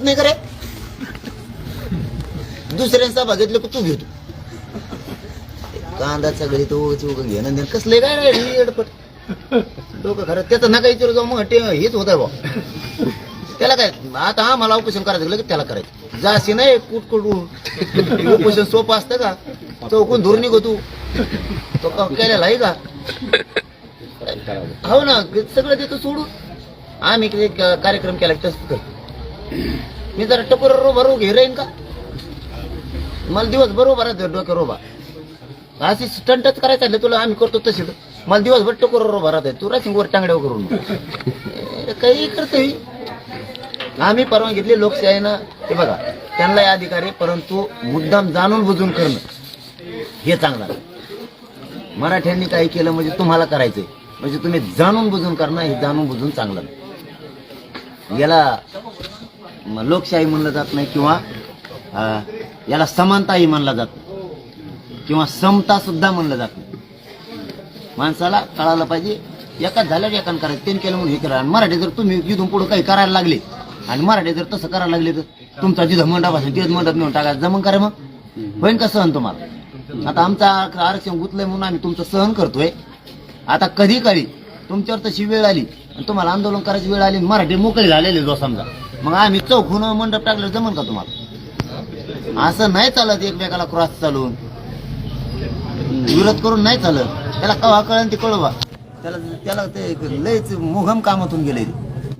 कळत नाही करे दुसऱ्यांचा बघितलं की तू घेतो. कांदा सगळी तो उग घेणं देणं कसले काय रे डोकं येडपट. खरं त्याचं नका विचारू जाऊ मग हेच होत बा त्याला काय आता आम्हाला ऑपरेशन करायचं लगेच त्याला करायचं. जाशी नाही कुट कुटून ऑपरेशन सोपं असतं का? चौकून धुर निघो तू. तो का केलेला आहे का? हो ना सगळं देतो सोडून. आम्ही कार्यक्रम केला तसं करतो. मी जरा टकोर रोबा रोग हे राहीन का? मला दिवस बरोबर डोक्या रोबा. अशी स्टंटच करायचं आहे तुला आम्ही करतो तशी. मला दिवसभर टकोर रोबा राहत तू राहशील वर टांगड्यावर करून. काही करते आम्ही परवानगीतली घेतली लोकशाहीनं ते बघा त्यांना अधिकारी परंतु मुद्दाम जाणून बुजून करणं हे चांगलं मराठ्यांनी काही केलं म्हणजे तुम्हाला करायचंय. म्हणजे तुम्ही जाणून बुजून करणं हे जाणून बुजून चांगलं नाही याला लोकशाही म्हणलं जात नाही किंवा याला समानताही म्हणला जात नाही. किंवा समता सुद्धा म्हणलं जात नाही. माणसाला कळायला पाहिजे एकाच झाल्यावर एकान करायचं त्यांनी केलं म्हणून हे केलं आणि मराठी जर तुम्ही इथून पुढे काही करायला लागले आणि मराठी जर तसं करायला लागले तर तुमचा जिथं मंडप असेल तिथं मंडप नेऊन टाकायचं जमन करा मग. होईन का सहन तुम्हाला? आता आमचा आरक्षण गुतलंय म्हणून आम्ही तुमचं सहन करतोय. आता कधी कधी तुमच्यावर तशी वेळ आली आणि तुम्हाला आंदोलन करायची वेळ आली आणि मराठी मोकळी झालेली जो समजा. मग आम्ही चौकून मंडप टाकलं जमन का तुम्हाला? असं नाही चालत एकमेकाला क्रॉस चालून. विरोध करून नाही चालत. त्याला कवा कळन ते कळवा. त्याला त्याला ते लयच मोघम कामातून गेले.